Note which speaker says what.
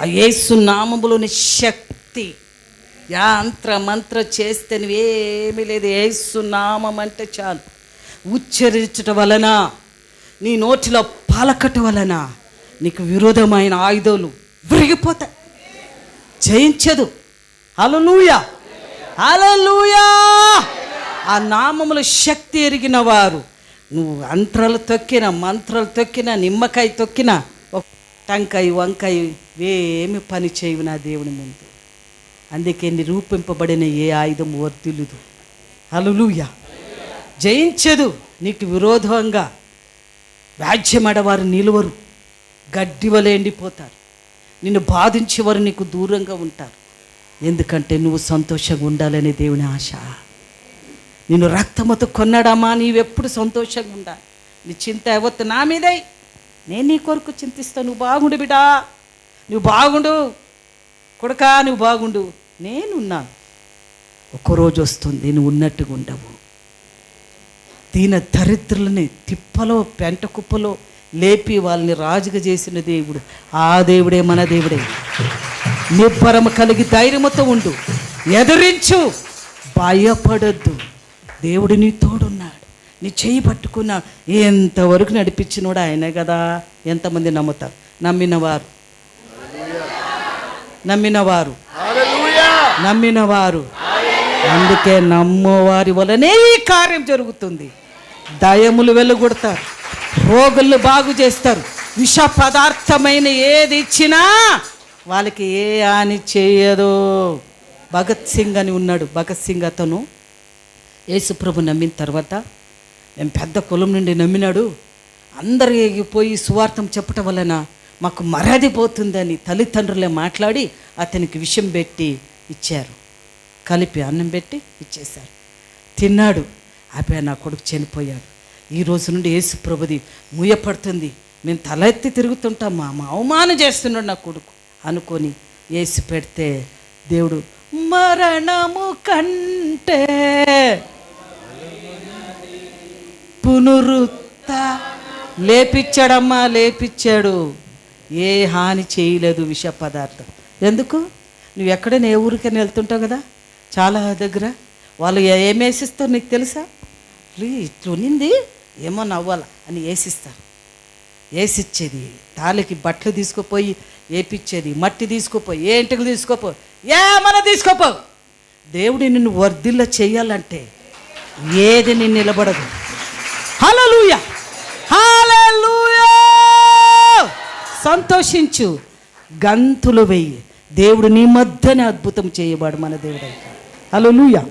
Speaker 1: ఆ యేసు నామములోని శక్తి. యాంత్ర మంత్ర చేస్తే నువ్వేమీ లేదు. యేసు నామం అంటే చాలు. ఉచ్చరించటం వలన నీ నోటిలో పలకట వలన నీకు విరోధమైన ఆయుధాలు విరిగిపోతాయి. జయించదు. అలలుయా అలలుయా ఆ నామముల శక్తి ఎరిగిన వారు నువ్వు అంత్రాలు తొక్కిన మంత్రాలు తొక్కిన నిమ్మకాయ తొక్కిన టంకాయ వంకాయ ఏమి పని చేయవు నా దేవుని ముందు. అందుకే నిరూపింపబడిన ఏ ఆయుధం వర్దిలుదు హలలుయా జయించదు నీకు విరోధంగా. వ్యాజ్యమడవారు నిలువరు గడ్డి వలె ఎండిపోతారు. నిన్ను బాధించేవారు నీకు దూరంగా ఉంటారు. ఎందుకంటే నువ్వు సంతోషంగా ఉండాలనే దేవుని ఆశ. నిన్ను రక్తముతో కొన్నాడమ్మా నీవెప్పుడు సంతోషంగా ఉండాలి. నీ చింత ఎవత్తు నా మీదే. నేను నీ కొరకు చింతిస్తా నువ్వు బాగుండు బిడా నువ్వు బాగుండు. కొడకా నువ్వు బాగుండు. నేనున్నాను. ఒకరోజు వస్తుంది నువ్వు ఉన్నట్టుగా ఉండవు. దీన దరిద్రులని తిప్పలో పెంట కుప్పలో లేపి వాళ్ళని రాజుగా చేసిన దేవుడు. ఆ దేవుడే మన దేవుడే. నిబ్బరం కలిగి ధైర్యంతో ఉండు. ఎదిరించు. భయపడొద్దు. దేవుడు నీ తోడున్నాడు. నీ చేయి పట్టుకున్నా ఎంతవరకు నడిపించినోడు ఆయనే కదా? ఎంతమంది నమ్ముతారు? నమ్మినవారు. నమ్మినవారు. నమ్మినవారు. అందుకే నమ్మవారి వలనే ఈ కార్యం జరుగుతుంది. దయములు వెళ్ళగొడతారు రోగులు బాగు చేస్తారు. విష పదార్థమైన ఏది ఇచ్చినా వాళ్ళకి ఏ హాని చేయదు. భగత్ సింగ్ అని ఉన్నాడు. భగత్ సింగ్ అతను. యేసుప్రభు నమ్మిన తర్వాత మేము పెద్ద కులం నుండి నమ్మినాడు? అందరికి పోయి సువార్థం చెప్పటం వలన మాకు మర్యాద పోతుందని తల్లిదండ్రులే మాట్లాడి అతనికి విషయం పెట్టి ఇచ్చారు. కలిపి అన్నం పెట్టి ఇచ్చేశారు. తిన్నాడు. ఆపే నా కొడుకు చనిపోయాడు. ఈ రోజు నుండి యేసు ప్రభుది మూయపడుతుంది. మేము తల ఎత్తి తిరుగుతుంటాం. మా మా అవమానం చేస్తున్నాడు నా కొడుకు అనుకొని వేసి పెడితే దేవుడు మరణము కంటే పునరుత్త లేపిచ్చాడమ్మా లేపిచ్చాడు. ఏ హాని చేయలేదు విష పదార్థం. ఎందుకు? నువ్వు ఎక్కడైనా ఏ ఊరికైనా వెళ్తుంటావు కదా? చాలా దగ్గర. వాళ్ళు ఏం వేసిస్తారు నీకు తెలుసా? "లీ, ఇట్లా ఉన్నింది? ఏమో నవ్వాల అని వేసిస్తారు. వేసిచ్చేది. తాలికి బట్టలు తీసుకుపోయి వేపిచ్చేది. మట్టి తీసుకుపోయి. ఏ ఇంటికి తీసుకోపో. ఏమన్నా తీసుకోపో. దేవుడిని నిన్ను వర్ధిల్ల చేయాలంటే ఏది నిన్ను నిలబడదు. హల్లెలూయా. హల్లెలూయా. సంతోషించు. గంతులు వెయ్యి దేవుడు నీ మధ్యనే అద్భుతం చేయబడు మన దేవుడు హల్లెలూయా.